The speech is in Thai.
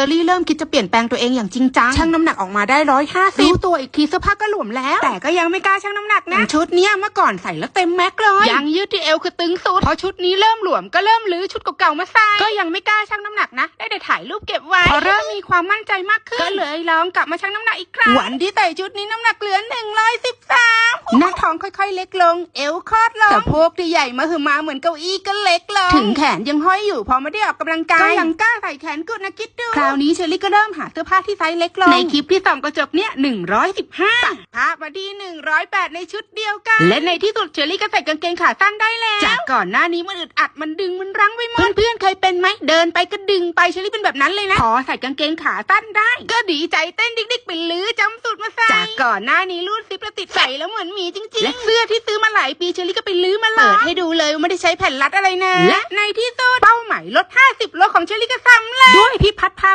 อรี่เริ่มคิดจะเปลี่ยนแปลงตัวเองอย่างจริงจังชั่งน้ำหนักออกมาได้ร้อยห้าสิบรู้ตัวอีกทีเสื้อผ้าก็หลวมแล้ว แต่ก็ยังไม่กล้าชั่งน้ำหนักนะชุดเนี้ยเมื่อก่อนใส่แล้วเต็มแม็กเลยยางยืดที่เอวคือตึงสุดพอชุดนี้เริ่มหลวมก็เริ่มลื้อชุดเก่าๆมาใส่ก็ยังไม่กล้าชั่งน้ำหนักนะ ได้แต่ถ่ายรูปเก็บไว้พอเริ่มมีความมั่นใจมากขึ้นก็เลยลองกลับมาชั่งน้ำหนักอีกครั้งวันที่ใส่ชุดนี้น้ำหนักเหลือหนึ่งร้อยสิบสาม หน้าท้องค่อยๆ เล็กลง เอวคลอดลงสะโพกที่ใหญ่มาหือมาเหมือนเก้าอี้ก็เล็กลง ถึงแขนยังห้อยอยู่พอไม่ได้ออกกำลังกายก็ยังกล้าใส่แขนกุดนะคิดดู คราวนี้เชอรี่ก็เริ่มหาเสื้อผ้าที่ไซส์เล็กลง ในคลิปที่ส่องกระจกเนี่ยหนึ่งร้อยสิบห้าภาพมาที่หนึ่งร้อยแปดในชุดเดียวกัน และในที่สุดเชอรี่ก็ใส่กางเกงขาสั้นได้แล้วจากก่อนหน้านี้มันอึดอัดมันดึงมันรั้งไปหมดเพื่อนๆเคยเป็นไหมเดินไปก็ดึงไปเชอรี่เป็นแบบนั้นเลยนะพอใส่กางเกงขาสั้นได้ ก็ดีใจเต้นดิกๆไปลื้อจำสูตรมาใส่จากก่อนหน้านี้รูดซิปแล้ว ติดใส่แล้วเหมือนหมีจริงๆและเสื้อที่ซื้อมาหลายปีเชอรี่ก็ไปลื้อมาเปิดให้ดูเลยว่าไม่ได้ใช้แผ่นรัดอะไรนะ และในที่สุดเป้าหมายลด 50โลของเชอรี่ก็สำเร็จด้วยพิพัฒน์พา